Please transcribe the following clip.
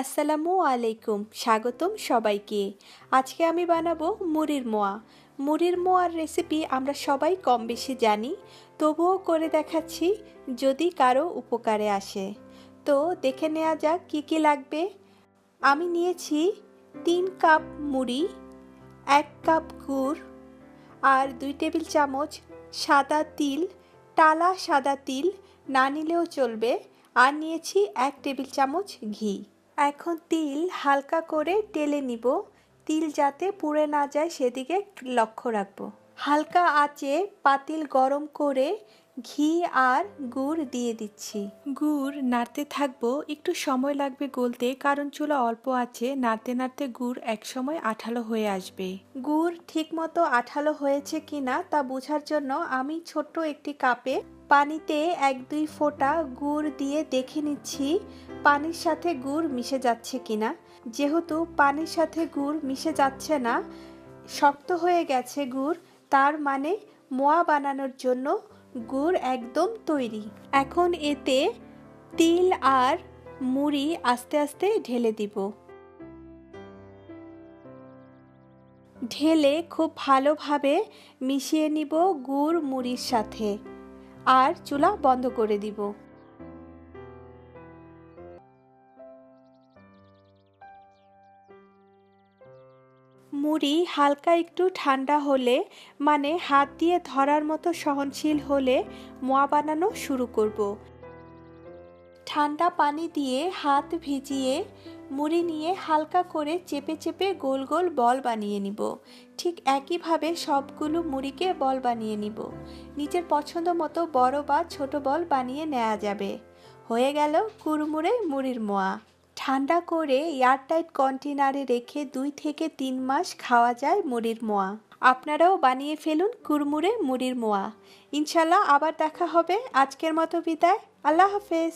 আসসালামু আলাইকুম, স্বাগতম সবাইকে। আজকে আমি বানাবো মুড়ির মোয়া। মুড়ির মোয়ার রেসিপি আমরা সবাই কম বেশি জানি, তবুও করে দেখাচ্ছি যদি কারও উপকারে আসে। তো দেখে নেওয়া যাক কী কী লাগবে। আমি নিয়েছি তিন কাপ মুড়ি, এক কাপ গুড় আর দুই টেবিল চামচ সাদা তিল, টালা সাদা তিল। না নিলেও চলবে। আর নিয়েছি এক টেবিল চামচ ঘি। এখন তিল হালকা করে টেলে নিব। তিল যাতে পুড়ে না যায় সেদিকে লক্ষ্য রাখব। হালকা আঁচে পাতিল গরম করে ঘি আর গুড় দিয়ে দিচ্ছি। গুড় নাড়তে থাকব। একটু সময় লাগবে গলতে, কারণ চুলা অল্প আছে। নাড়তে নাড়তে গুড় একসময় আঠালো হয়ে আসবে। গুড় ঠিকমতো আঠালো হয়েছে কিনা তা বোঝার জন্য আমি ছোট্ট একটি কাপে পানিতে এক দুই ফোঁটা গুড় দিয়ে দেখে নিচ্ছি পানির সাথে গুড় মিশে যাচ্ছে কিনা। যেহেতু পানির সাথে গুড় মিশে যাচ্ছে না, শক্ত হয়ে গেছে গুড়, তার মানে মোয়া বানানোর জন্য গুড় একদম তৈরি। এখন এতে তিল আর মুড়ি আস্তে আস্তে ঢেলে দিব। ঢেলে খুব ভালোভাবে মিশিয়ে নিব গুড় মুড়ির সাথে। আর চুলা বন্ধ করে দিব। মুড়ি হালকা একটু ঠান্ডা হলে মানে হাত দিয়ে ধরার মতো সহনশীল হলে মোয়া বানানো শুরু করব। ঠান্ডা পানি দিয়ে হাত ভিজিয়ে মুড়ি নিয়ে হালকা করে চেপে চেপে গোল গোল বল বানিয়ে নিব। ঠিক একইভাবে সবগুলো মুড়িকে বল বানিয়ে নিব। নিজের পছন্দ মতো বড় বা ছোট বল বানিয়ে নেওয়া যাবে। হয়ে গেল কুড়মুড়ে মুড়ির মোয়া। ঠান্ডা করে এয়ারটাইট কন্টেনারে রেখে দুই থেকে তিন মাস খাওয়া যায় মুড়ির মোয়া। আপনারাও বানিয়ে ফেলুন কুড়মুড়ে মুড়ির মোয়া। ইনশাল্লাহ আবার দেখা হবে আজকের মতো বিদায়। আল্লাহ হাফেজ।